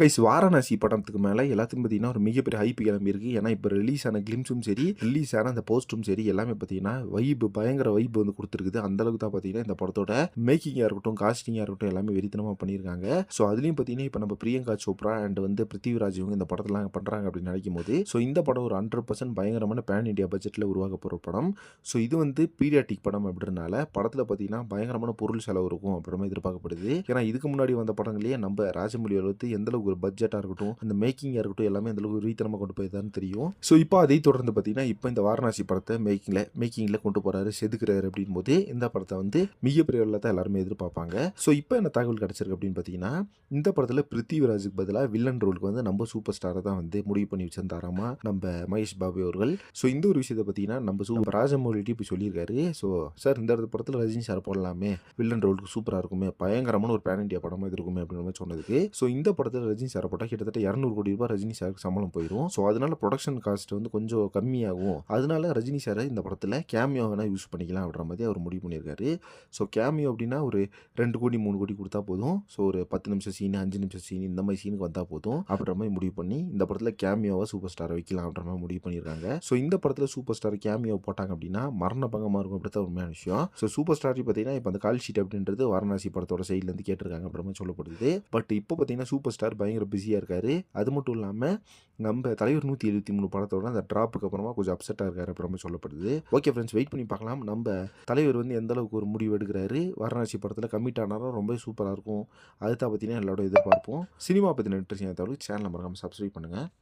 Guys Varanasi படத்துக்கு மேலே எல்லாத்துக்கும் பார்த்தீங்கன்னா ஒரு மிகப்பெரிய ஹைப் கிளம்பியிருக்கு ஏன்னா இப்போ ரிலீஸ் ஆன கிளிம்ஸும் சரி ரிலீஸ் ஆன அந்த போஸ்ட்டும் சரி எல்லாமே பார்த்தீங்கன்னா வைப் பயங்கர வைப் வந்து கொடுத்துருக்குது. அந்த அளவுக்கு தான் பார்த்தீங்கன்னா இந்த படத்தோட மேக்கிங்காக இருக்கட்டும் காஸ்டிங்காக இருக்கட்டும் எல்லாமே வெறித்தனமாக பண்ணியிருக்காங்க ஸோ அதுலேயும் பார்த்தீங்கன்னா இப்போ நம்ம பிரியங்கா சோப்ரா அண்ட் வந்து பிருத்திவிராஜ் இவங்க இந்த படத்தெல்லாம் பண்ணுறாங்க அப்படின்னு நினைக்கும் போது ஸோ இந்த படம் ஒரு ஹண்ட்ரட் பர்சன்ட் பயங்கரமான பேன் இண்டியா பட்ஜெட்டில் உருவாக்க போகிற படம். ஸோ இது வந்து பீரியாட்டிக் படம் அப்படின்றனால படத்தில் பார்த்தீங்கன்னா பயங்கரமான பொருள் செலவு இருக்கும் அப்படின்ற மாதிரி எதிர்பார்க்கப்படுது. ஏன்னா இதுக்கு முன்னாடி வந்த படங்களையே நம்ம ராஜமொழி அளவுக்கு எந்தளவு அளவுக்கு ஒரு பட்ஜெட்டாக இருக்கட்டும் அந்த மேக்கிங்காக இருக்கட்டும் எல்லாமே அந்த அளவுக்கு ரீத்தனமாக கொண்டு போயிருந்தான்னு தெரியும். ஸோ இப்போ அதை தொடர்ந்து பார்த்தீங்கன்னா இப்போ இந்த வாரணாசி படத்தை மேக்கிங்கில் மேக்கிங்கில் கொண்டு போகிறாரு செதுக்குறாரு அப்படின் போது இந்த படத்தை வந்து மிகப்பெரிய அளவில் தான் எல்லாருமே எதிர்பார்ப்பாங்க. ஸோ இப்போ என்ன தகவல் கிடச்சிருக்கு அப்படின்னு பார்த்தீங்கன்னா இந்த படத்தில் பிருத்திவிராஜுக்கு பதிலாக வில்லன் ரோலுக்கு வந்து நம்ம சூப்பர் ஸ்டாரை தான் வந்து முடிவு பண்ணி வச்சிருந்தாராமா நம்ம மகேஷ் பாபு அவர்கள். ஸோ இந்த ஒரு விஷயத்தை பார்த்தீங்கன்னா நம்ம சூப்பர் ராஜமௌலிட்டி இப்போ சொல்லியிருக்காரு. ஸோ சார் இந்த இடத்து படத்தில் ரஜினி சார் போடலாமே? வில்லன் ரோலுக்கு சூப்பராக இருக்குமே? பயங்கரமான ஒரு பேன் இண்டியா படமாக இது இருக்குமே? அப்படின்னு சொன்னதுக்கு. ஸோ இந்த படத்தில் ரஜினி சாரை போட்டால் கிட்டத்தட்ட இரநூறு கோடி ரூபாய் ரஜினி சாருக்கு சம்பளம் போயிடும் ஸோ அதனால ப்ரொடக்ஷன் காஸ்ட் வந்து கொஞ்சம் கம்மியாகும். அதனால ரஜினி சாரை இந்த படத்தில் கேமியோ வேணால் யூஸ் பண்ணிக்கலாம் அப்படின்ற மாதிரி அவர் முடிவு பண்ணியிருக்காரு. ஸோ கேமியோ அப்படின்னா ஒரு ரெண்டு கோடி மூணு கோடி கொடுத்தா போதும். ஸோ ஒரு பத்து நிமிஷம் சீன் அஞ்சு நிமிஷம் சீன் இந்த மாதிரி சீனுக்கு வந்தால் போதும் அப்படின்ற மாதிரி முடிவு பண்ணி இந்த படத்தில் கேமியோவை சூப்பர் ஸ்டாரை வைக்கலாம் அப்படின்ற மாதிரி முடிவு பண்ணியிருக்காங்க. ஸோ இந்த படத்தில் சூப்பர் ஸ்டார் கேமியோ போட்டாங்க அப்படின்னா மரண பங்கமாக இருக்கும் அப்படி தான் உண்மையான விஷயம். ஸோ சூப்பர் ஸ்டார் பார்த்தீங்கன்னா இப்போ அந்த கால் ஷீட் அப்படின்றது வாரணாசி படத்தோட சைட்லேருந்து கேட்டிருக்காங்க அப்படின்ற மாதிரி சொல்லப்படுது. பட் இப்போ பார்த்தீங்கன்னா சூப்பர் ஸ்டார் பயங்கர பிஸியாக இருக்காரு. அது மட்டும் இல்லாமல் நம்ம தலைவர் நூற்றி எழுபத்தி மூணு படத்தோட அந்த ட்ராப்புக்கு அப்புறமா கொஞ்சம் அப்செட்டாக இருக்காரு அப்புறமா சொல்லப்படுது. ஓகே ஃப்ரெண்ட்ஸ் வெயிட் பண்ணி பார்க்கலாம். நம்ம தலைவர் வந்து எந்த அளவுக்கு ஒரு முடிவு எடுக்கிறாரு? வாரணாசி படத்தில் கம்மிட் ஆனாலும் ரொம்ப சூப்பராக இருக்கும். அதுதான் பார்த்தீங்கன்னா எல்லாரோட எதிர்பார்ப்போம் சினிமா பற்றின இன்ட்ரெஸ்டிங் தகவலுக்கு சேனலை மறக்காமல் சப்ஸ்கிரைப் பண்ணுங்கள்